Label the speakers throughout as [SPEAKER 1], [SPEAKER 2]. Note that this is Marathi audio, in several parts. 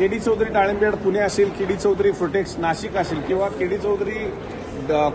[SPEAKER 1] केडी चौधरी डाळिंबेड पुणे असेल केडी चौधरी फ्रुटेक्स नाशिक असेल किंवा केडी चौधरी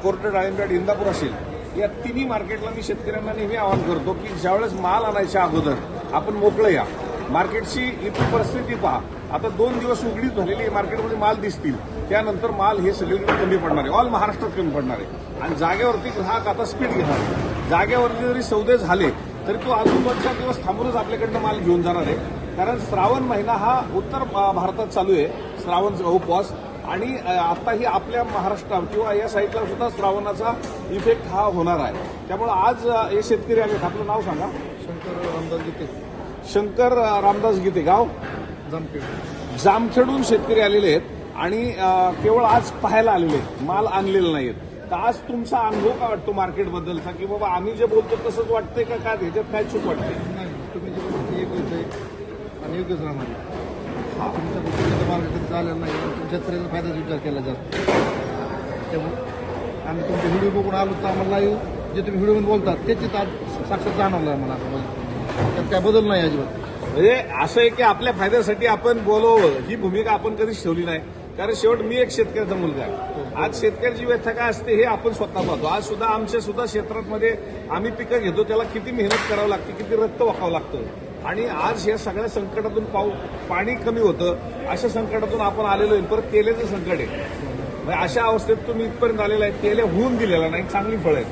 [SPEAKER 1] कोर्ट डाळिंबेड इंदापूर असेल या तिन्ही मार्केटला मी शेतकऱ्यांना नेहमी आवाहन करतो की ज्यावेळेस माल आणायच्या अगोदर आपण मोकळं या. मार्केटची इथली परिस्थिती पहा. आता दोन दिवस उघडीच झालेली आहे मार्केटमध्ये माल दिसतील. त्यानंतर माल हे सगळीकडे कमी पडणार आहे. ऑल महाराष्ट्रात कमी पडणार आहे. आणि जागेवरती ग्राहक आता स्पीड घेणार जागेवरती जरी सौदे झाले तरी तो अजून दोन चार दिवस थांबूनच आपल्याकडनं माल घेऊन जाणार आहे. कारण श्रावण महिना हा उत्तर भारतात चालू आहे. श्रावण उपवास. आणि आताही आपल्या महाराष्ट्रात किंवा या साईडला सुद्धा श्रावणाचा इफेक्ट हा होणार आहे. त्यामुळे आज हे शेतकरी आले. आपलं नाव सांगा.
[SPEAKER 2] शंकर रामदास गीते.
[SPEAKER 1] शंकर रामदास गीते गाव.
[SPEAKER 2] जामखेड.
[SPEAKER 1] जामखेडून शेतकरी आलेले आहेत. आणि केवळ आज पाहायला आलेले आहेत. माल आणलेला नाहीत तर आज तुमचा अनुभव काय वाटतो मार्केटबद्दलचा की बाबा आम्ही जे बोलतो तसंच वाटतंय का? काय ह्याच्यात काय चूक वाटते
[SPEAKER 2] नाही तुम्ही जे बोलता ते योग्यच आहे. राहणार तुमच्या गोष्टीचा मार्ग कधी नाही तुमच्या शेतकऱ्याचा फायदाच विचार केला जातो. त्यामुळे आम्ही तुमचे व्हिडिओ बघून आलो तर आम्हाला येऊ जे तुम्ही व्हिडिओमध्ये बोलतात त्याची आज साक्षात जाणवलं आहे मला आता त्यात काय बदल नाही अजिबात.
[SPEAKER 1] म्हणजे असं आहे की आपल्या फायद्यासाठी आपण बोलावं ही भूमिका आपण कधीच ठेवली नाही. कारण शेवट मी एक शेतकऱ्याचा मुलगा आहे. आज शेतकऱ्याची व्यथा काय असते हे आपण स्वतः पाहतो. आज सुद्धा आमच्या सुद्धा क्षेत्रामध्ये आम्ही पिकं घेतो त्याला किती मेहनत करावं लागते किती रक्त वाकावं लागतं. आणि आज या सगळ्या संकटातून पाऊ पाणी कमी होतं अशा संकटातून आपण आलेलो आहे. परत तेलाचं संकट आहे. म्हणजे अशा अवस्थेत तुम्ही इथपर्यंत आलेला आहे. तेले होऊन दिलेला नाही. चांगली फळ आहेत.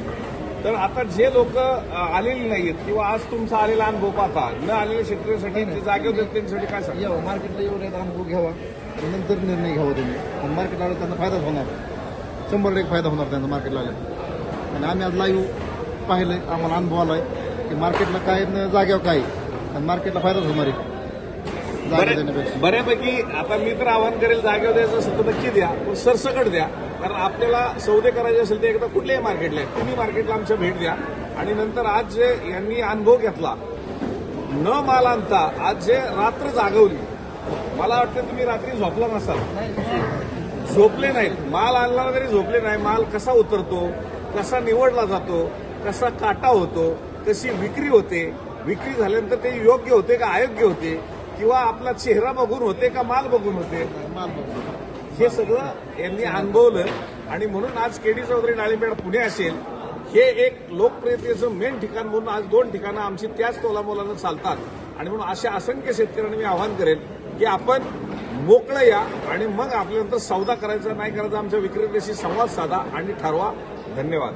[SPEAKER 1] तर आता जे लोक आलेली नाहीयेत किंवा आज तुमचा आलेला अनुभव पाहता न आलेल्या शेतकऱ्यांसाठी जे जागेवर आहेत त्यांच्यासाठी काय सांगा
[SPEAKER 2] मार्केटला येऊन अनुभव घ्यावा. नंतर निर्णय घ्यावा तुम्ही. आणि मार्केटला आलं त्यांना फायदाच होणार. शंभर टक्के फायदा होणार त्यांचा मार्केटला आल्यावर. आणि आम्ही आज लाईव्ह पाहिलंय. आम्हाला अनुभव आलाय की मार्केटला काय जाग्यावर काय. आणि मार्केटला फायदाच होणार आहे. जागा
[SPEAKER 1] बऱ्या-
[SPEAKER 2] देण्यापेक्षा.
[SPEAKER 1] बऱ्यापैकी आता मी तर आवाहन करेल जागेवर द्यायचं असेल तर नक्की द्या पण सरसकट द्या. कारण आपल्याला सौदे करायचे असेल तर एकदा कुठल्याही मार्केटला आहे तुम्ही मार्केटला आमच्या भेट द्या. आणि नंतर आज जे यांनी अनुभव घेतला न माल आणता आज जे रात्र जागवली मला वाटतं तुम्ही रात्री झोपला नसाल. झोपले नाहीत. माल आणला तरी झोपले नाही. माल कसा उतरतो कसा निवडला जातो कसा काटा होतो कशी विक्री होते विक्री झाल्यानंतर ते योग्य होते का अयोग्य होते? किंवा आपला चेहरा बघून होते का माल बघून होते?
[SPEAKER 2] माल बघून
[SPEAKER 1] हे सगळं यांनी अनुभवलं आणि म्हणून आज केडी चौधरी डाळिंबेड पुणे असेल हे एक लोकप्रियतेचं मेन ठिकाण म्हणून आज दोन ठिकाणं आमची त्याच तोलामोलानं चालतात. आणि म्हणून अशा असंख्य शेतकऱ्यांना मी आवाहन करेन की आपण मोकळं या आणि मग आपल्यानंतर सौदा करायचा नाही करायचा आमच्या विक्रेत्याशी संवाद साधा आणि ठरवा. धन्यवाद.